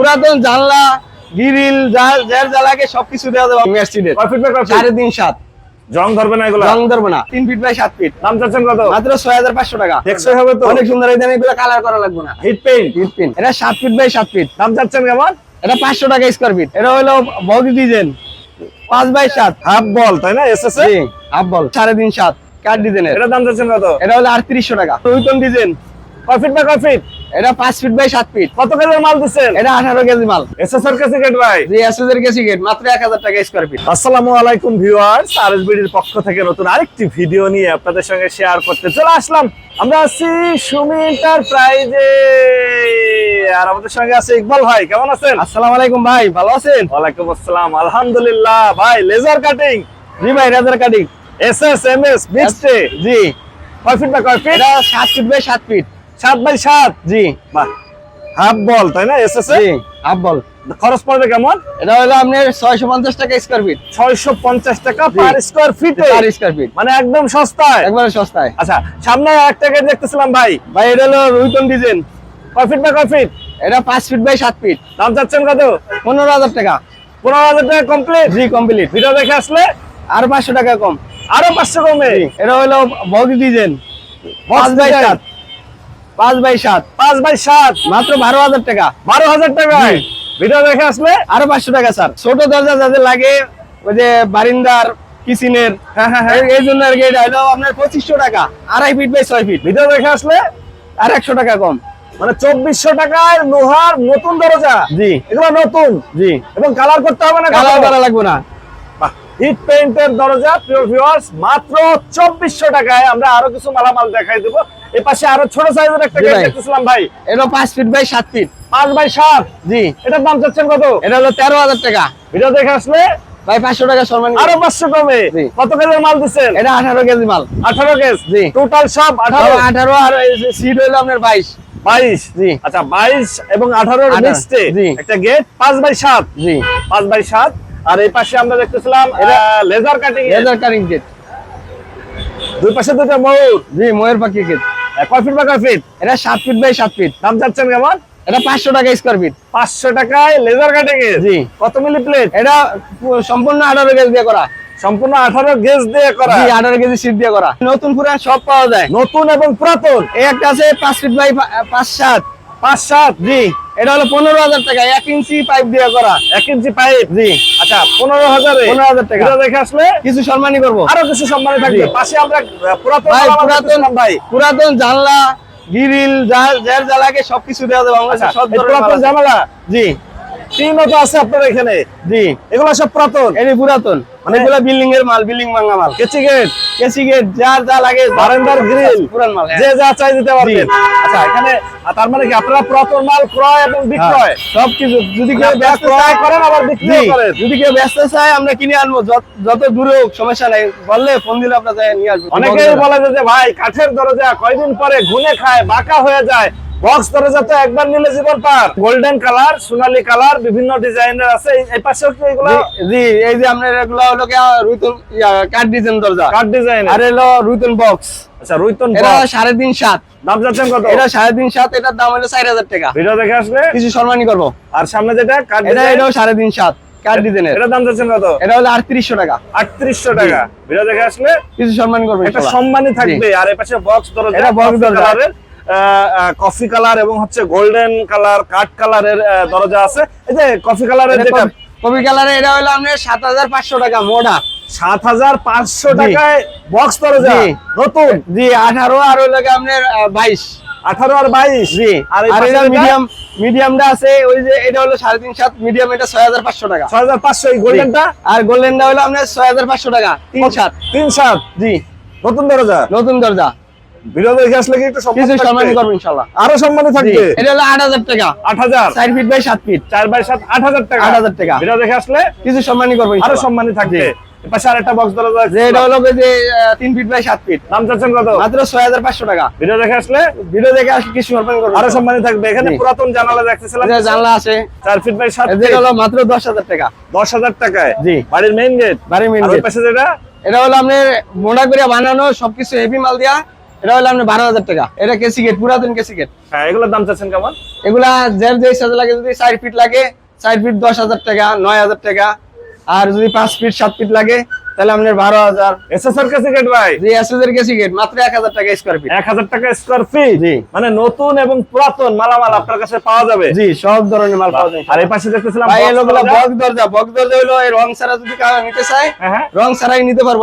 পুরাতন জানলা গিরিল যার জ্বালাকে সবকিছু দেওয়া যাবে সাড়ে তিন সাত। জং ধরবে না এগুলো? রং ধরবো না। তিন ফিট বাই সাত ফিট দাম চাচ্ছেন কত? মাত্র ছয় হাজার পাঁচশো টাকা। টেকসই হবে তো? অনেক সুন্দর এই দামে এগুলো কালার করা লাগবে না। হিট পেইন্ট হিট পিন এটা সাত ফিট বাই সাত ফিট দাম চাচ্ছেন কেমন? এটা পাঁচশো টাকা স্কোয়ার ফিট এটা হলো বডি ডিজাইন পাঁচ বাই সাত। হাফ বল তাই না? S S G half ball. সাড়ে তিন সাত। কাঠ ডিজাইনের এটা দাম চাচ্ছেন কত? এটা হলো আটত্রিশশো টাকা। রুইতন ডিজাইন কয় ফিট বাই কয় ফিট এটা পাঁচ ফিট বাই সাত ফিট কত কেজির মাল দিচ্ছেন? এটা আঠারো কেজি মাল। এস এস এর কাছে গেট ভাই? জি এসএস এর কেসি গেট মাত্র এক হাজার টাকা স্কোয়ার ফিট আসসালামু আলাইকুম ভিউয়ার্স আরএসবিডির পক্ষ থেকে নতুন আরেকটি ভিডিও নিয়ে আপনাদের সঙ্গে শেয়ার করতে চলে আসলাম। আমরা আছি সুমি এন্টারপ্রাইজে আর আমাদের সঙ্গে আছে ইকবাল ভাই কেমন আছেন? আসসালামু আলাইকুম ভাই ভালো আছেন? ওয়ালাইকুম আসসালাম আলহামদুলিল্লাহ। ভাই লেজার কাটিং জি ভাই রাজার cutting S S M G. কয় ফিট বাই কয় ফিট ফিট বাই সাত ফিট সাত বাই সাত? জি। বাহ। হাফ বল তাই না? S S G half ball. খরচ পড়বে কেমন? এটা হলো আপনার ছয়শো পঞ্চাশ টাকা স্কোয়ার ফিট ছয়শো পঞ্চাশ টাকা পার স্কোয়ার ফিটে পার স্কোয়ার ফিট মানে একদম সস্তায়? একবারে সস্তায়। আচ্ছা সামনে একটা গেট দেখতেছিলাম ভাই। ভাই এটা হলো রুইতন ডিজাইন কয় ফিট বাই কয় ফিট এটা পাঁচ ফিট বাই সাত ফিট দাম চাচ্ছেন কত? পনেরো হাজার টাকা। পনেরো হাজার টাকা কমপ্লিট জি কমপ্লিট ভিডিও দেখে আসলে? আর পাঁচশো টাকা কম। আরও পাঁচশো কমে? এটা হলো বডি ডিজাইন পাঁচ বাই। সাত। পাঁচ বাই সাত। পাঁচ বাই সাত। মাত্র বারো হাজার টাকা। বারো হাজার টাকায়। ভিডিও দেখে আসলে? আরও পাঁচশো টাকা স্যার। ছোট দরজা যাদের লাগে ওই যে বারিন্দার কিচেনের হ্যাঁ হ্যাঁ হ্যাঁ। এই জন্য আর কি এটা। হলো আপনার পঁচিশশো টাকা। আড়াই ফিট বাই ছয় ফিট। ভিডিও দেখে আসলে? আর একশো টাকা কম। মানে চব্বিশশো টাকায় লোহার নতুন দরজা। জি। এগুলো নতুন। জি। এবং কালার করতে হবে না কালার করা লাগবে না। হিট পেইন্টের দরজা প্রিয় ভিউয়ার্স মাত্র চব্বিশশো টাকায় আমরা আরও কিছু মালামাল দেখাই দেবো। এই পাশে আরও ছোট সাইজের একটা গেট দেখতেছিলাম ভাই। এটা পাঁচ ফিট বাই সাত ফিট। পাঁচ বাই সাত? জি। এটার দাম চাচ্ছেন কত? এটা হলো তেরো হাজার টাকা। ভিডিও দেখে আসলে? ভাই পাঁচশো টাকা সম্মান আরও পাঁচশো কমে। কত কেজির মাল দিচ্ছেন? এটা আঠারো কেজি মাল। আঠারো কেজ? জি। টোটাল সব আঠারো? আঠারো আর সিট হলো আপনার বাইশ। বাইশ? জি। আচ্ছা বাইশ এবং আঠারোর আঠারো, মিক্সডে একটা গেট পাঁচ বাই সাত? জি। পাঁচ বাই সাত। আর এই পাশে আমরা দেখতেছিলাম লেজার কাটিং লেজার কারিং গেট দুই পাশে দুটো ময়ূর। জি ময়ের পাখি গেট কয় ফিট বা কয় ফিট এটা সাত ফিট বাই সাত ফিট দাম চাচ্ছেন কেমন? এটা পাঁচশো টাকা স্কোয়ার ফিট পাঁচশো টাকায় লেজার কাটিং এর? জি। কত মিলি প্লেট এটা সম্পূর্ণ আঠারো গেজ দিয়ে করা। সম্পূর্ণ আঠারো গেজ দিয়ে করা। জি আঠারো কেজি সিট দিয়ে করা। নতুন পুরান সব পাওয়া যায়। নতুন এবং পুরাতন? এই একটা আছে পাঁচ ফিট বাই পাঁচ সাত। পাঁচ সাত জি। এটা হলো পনেরো হাজার টাকা এক ইঞ্চি পাইপ দিয়ে করা। এক ইঞ্চি পাইপ জি। আচ্ছা পনেরো হাজার। পনেরো হাজার টাকা। দেখে আসলে কিছু সম্মানই করব। আরও কিছু সম্মানই থাকবে। পাশে আমরা পুরাতন ভাই পুরাতন জানলা গিরিল যা- যার জ্বালাকে সবকিছু দেওয়া যাবে বাংলাদেশের আচ্ছা, সব ধরনের জি। টিনও তো আছে আপনার এখানে। জি। এগুলো সব পুরাতন? এটি পুরাতন। মানে এগুলো বিল্ডিং এর মাল বিল্ডিং ভাঙা মাল। কেচি গেট? কেসি গেট যার যা লাগে বারান্দার গ্রিল। পুরান মাল হ্যাঁ। যে যা চাই দিতে পারবেন। আচ্ছা এখানে তার মানে কি আপনারা পুরাতন মাল ক্রয় এবং বিক্রয়? সব কিছু। যদি কেউ ব্যস্ত চায় করেন আবার বিক্রি করেন। যদি কেউ ব্যস্ত চায় আমরা কিনে আনব। যত- দূরে হোক সমস্যা নাই। বললে ফোন দিলে আপনার নিয়ে আসব। অনেকেই বলে যে ভাই কাঠের দরজা কয়দিন পরে ঘুনে খায় বাঁকা হয়ে যায়। বক্স দরজা তো একবার নিলে জীবন পার। গোল্ডেন কালার সোনালী কালার বিভিন্ন ডিজাইনের আছে। এই- পাশেও কি এগুলো? জি, এই যে আপনার এগুলো হলো কি রুইতন কাঠ ডিজাইন দরজা। কাঠ ডিজাইন আর এলো রুইতন বক্স আচ্ছা রুইতন এটা box। সাড়ে তিন সাত। দাম যাচ্ছেন কত? এটা সাড়ে তিন সাত এটার দাম হলো চার হাজার টাকা। ভিডিও দেখে আসলে? কিছু সম্মানই করব। আর সামনে যেটা কাঠ এটা এটাও সাড়ে তিন সাত কাঠ ডিজাইনের এটা দাম যাচ্ছেন কত? এটা হলো আটত্রিশশো টাকা। আটত্রিশশো টাকা। ভিডিও দেখে আসলে? কিছু সম্মান করব ইনশাল্লাহ। সম্মানই থাকবে। আর এই পাশে বক্স দরজা এটা কফি দরজা। কফি কালার এবং হচ্ছে গোল্ডেন কালার কাঠ কালারের দরজা আছে। এই যে কফি কালারের যেটা কপি কালারে এটা হলো আপনার সাত হাজার পাঁচশো টাকা মোটা সাত হাজার পাঁচশো টাকায় বক্স দরজা। নতুন? জি আঠারো আর লাগে আপনার বাইশ। আঠারো আর বাইশ? জি। আর এটা মিডিয়াম মিডিয়ামটা আছে ওই যে এটা হলো সাড়ে তিন সাত মিডিয়াম এটা ছয় হাজার পাঁচশো টাকা। ছয় হাজার পাঁচশো এই গোল্ডেনটা। আর গোল্ডেনটা হলো আপনার ছয় হাজার পাঁচশো টাকা তিন সাত। তিন সাত? জি। নতুন দরজা? নতুন দরজা। ভিডিও দেখে আসলে কি একটু সম্মান কিছু সম্মান থাকবে? করব ইনশাল্লাহ আরও সম্মানী থাকবে? এটা হলো আট হাজার টাকা। আট হাজার? চার ফিট বাই সাত ফিট চার বাই সাত আট হাজার টাকা? 8,000 টাকা। ভিডিও দেখে আসলে কিছু সম্মানই করব আরও ইনশাল্লাহ। থাকবে। পাশে আরেকটা বক্স দরজা যে এটা হলো যে আহ, ফিট বাই সাত ফিট দাম চাচ্ছেন কত? মাত্র ছয় হাজার পাঁচশো টাকা। ভিডিও দেখে আসলে? ভিডিও দেখে আসলে কিছু সম্মান করব? আরও সম্মানী থাকবে। এখানে পুরাতন জানালা দেখতেছিলাম এই যে জানলা আছে। ফিট বাই হলো মাত্র দশ হাজার টাকা। দশ হাজার টাকায়? জি। বাড়ির মেইন গেট বাড়ির আর পাশে যেটা? এটা হলো আপনার মোটা করে বানানো সবকিছু হেভি মাল দিয়া। এটা হলো আপনার বারো হাজার টাকা। এটা কেসি গেট পুরাতন কেসি গেট। হ্যাঁ এগুলোর দাম চাচ্ছেন কেমন? এগুলা যার যে লাগে যদি চার ফিট লাগে চার ফিট দশ হাজার টাকা নয় হাজার টাকা। আর যদি পাঁচ ফিট সাত ফিট লাগে তাহলে আপনার বারো হাজার। এসএসআর কাছে গেট ভাই? যে এসএসের কেসি গেট মাত্র এক হাজার টাকা স্কোয়ার ফিট এক হাজার টাকা স্কোয়ার ফিট জি। মানে নতুন এবং পুরাতন মালামাল আপনার কাছে পাওয়া যাবে? জি সব ধরনের মাল পাওয়া যায়। আর এই পাশে দেখতেছিলাম ভাই box এগুলো দরজা। বক্স দরজা বক্স দরজা হলো এই রং ছাড়া যদি নিতে চায় হ্যাঁ, হ্যাঁ। রং ছাড়াই নিতে পারব।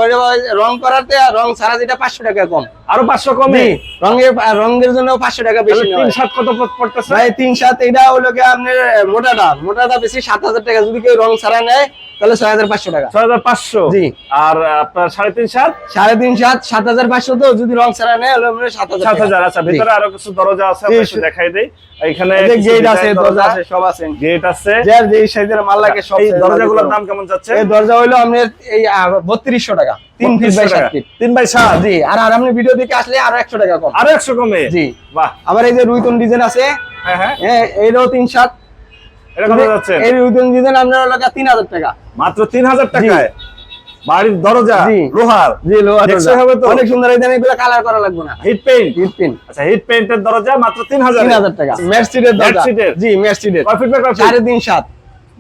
রং করাতে আর রং ছাড়া যেটা পাঁচশো টাকা কম। আরও পাঁচশো কমে? রঙের রঙের জন্য পাঁচশো টাকা বেশি তিন সাত কত পড়তেছে? ভাই তিন সাত এটা হলো কি আপনার মোটাটা মোটাটা বেশি সাত হাজার টাকা। যদি কেউ রং ছাড়া নেয় তাহলে ছয় হাজার পাঁচশো টাকা। ছয় হাজার পাঁচশো? জি। আর আপনার সাড়ে তিন সাত সাড়ে তিন সাত সাত হাজার পাঁচশো তো যদি রং ছাড়া নেয় হলো আপনার সাত হাজার সাত হাজার। আচ্ছা ভিতরে আরও কিছু দরজা আছে একটু দেখাই দেই। এখানে গেট আছে দরজা আছে সব আছে। গেট আছে। যার যে সাইজের মাল লাগে সব এই দরজাগুলোর দাম কেমন যাচ্ছে? এই দরজা হইল আপনার এই বত্রিশশো টাকা তিন ফিট বাই সাত ফিট তিন বাই সাত? জি আর আর আপনি ভিডিও দেখে আসলে আরও একশো টাকা কম। আরও একশো কমে? জি। বাহ। আবার এই যে রুইতন ডিজাইন আছে হ্যাঁ হ্যাঁ। হ্যাঁ এইটাও তিন সাত। এটা কত যাচ্ছে? এই রুইতন ডিজাইন আপনার হলো তিন হাজার টাকা। মাত্র তিন হাজার টাকায়? বাড়ির দরজা লোহার? জি লোহা হবে তো? অনেক সুন্দর এই এগুলো কালার করা লাগবে না। হিট পেইন্ট হিট পিন আচ্ছা হিট পেইন্টের দরজা মাত্র টাকা। মেরসিডের দরজা। জি মেরসিডের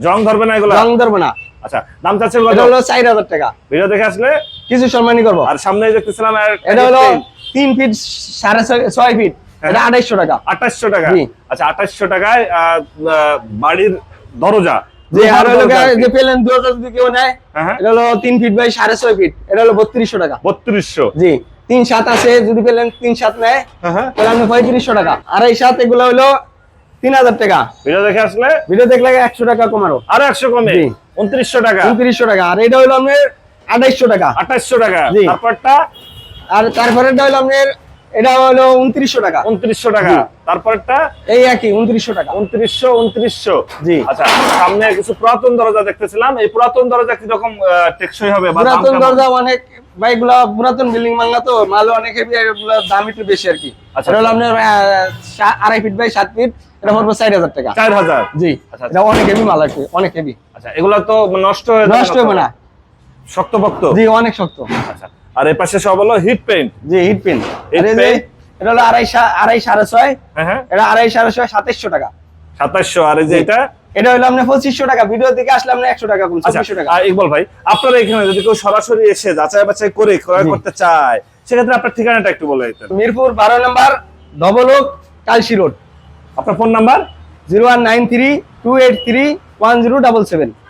জং ধরবে না এগুলো? রং ধরবে না। আচ্ছা দাম চাচ্ছেন কত? হলো চার হাজার টাকা। ভিডিও দেখে আসলে কিছু সম্মানী করব। আর সামনে দেখতেছিলাম এটা হলো তিন ফিট সাড়ে ছয়- ফিট এটা টাকা। আঠাশশো টাকা। আচ্ছা আঠাশশো টাকায় বাড়ির দরজা। যে আর হলো দরজা আর কি। যে পেলেন দরজা যদি কেউ নেয়। এটা হলো তিন ফিট বাই সাড়ে ছয় ফিট এটা হলো বত্রিশশো টাকা। বত্রিশশো। জি তিন সাত আছে যদি পেলেন তিন সাত নেয় হ্যাঁ হ্যাঁ। তাহলে আপনি পঁয়ত্রিশশো টাকা। আড়াই সাত এগুলো হলো তিন হাজার টাকা। ভিডিও দেখে আসলে? ভিডিও দেখলে একশো টাকা কমারো। আরও একশো কমে? উনত্রিশশো টাকা? উনত্রিশশো টাকা। আর এটা হলো আপনার আঠাইশশো টাকা। আঠাশশো টাকা। তারপরটা? আর তারপরে হলো আপনার এটা হলো উনত্রিশশো টাকা। উনত্রিশশো টাকা। তারপরটা এই একই উনত্রিশশো টাকা। উনত্রিশশো উনত্রিশশো। জি। আচ্ছা সামনে কিছু পুরাতন দরজা দেখতেছিলাম। এই পুরাতন দরজা কীরকম টেকসই হবে পুরাতন দরজা অনেক ভাই এগুলা পুরাতন বিল্ডিং ভাঙা তো মাল অনেক হেভি দাম একটু বেশি আর কি। আচ্ছা, হলো আচ্ছা। আপনার আড়াই ফিট বাই সাত ফিট এটা পড়বে চার হাজার টাকা। চার হাজার? জি। আচ্ছা, এটা অনেক হেভি মাল আর কি অনেক হেভি আচ্ছা এগুলা তো নষ্ট হয়ে নষ্ট হবে না। শক্তপোক্ত? জি অনেক শক্ত। আচ্ছা। আর এই পাশে সব হলো হিট পেইন্ট জি হিট pin? এটা হলো আড়াই আড়াই সাড়ে ছয় হ্যাঁ হ্যাঁ। এটা আড়াই সাড়ে ছয় সাতাইশশো টাকা। সাতাশশো আর এই যে এটা? এটা হলো আপনার পঁচিশশো টাকা। ভিডিও থেকে আসলে আপনার একশো টাকা কম আচ্ছা চব্বিশশো টাকা। ইকবাল ভাই আপনারা এখানে যদি কেউ সরাসরি এসে যাচাই বাছাই করে ক্রয় করতে চায় সেক্ষেত্রে আপনার ঠিকানাটা একটু বলে দিতেন। মিরপুর বারো নম্বর ধবলোক কালসি রোড। আপনার phone number? Zero one nine three two eight three one zero double seven.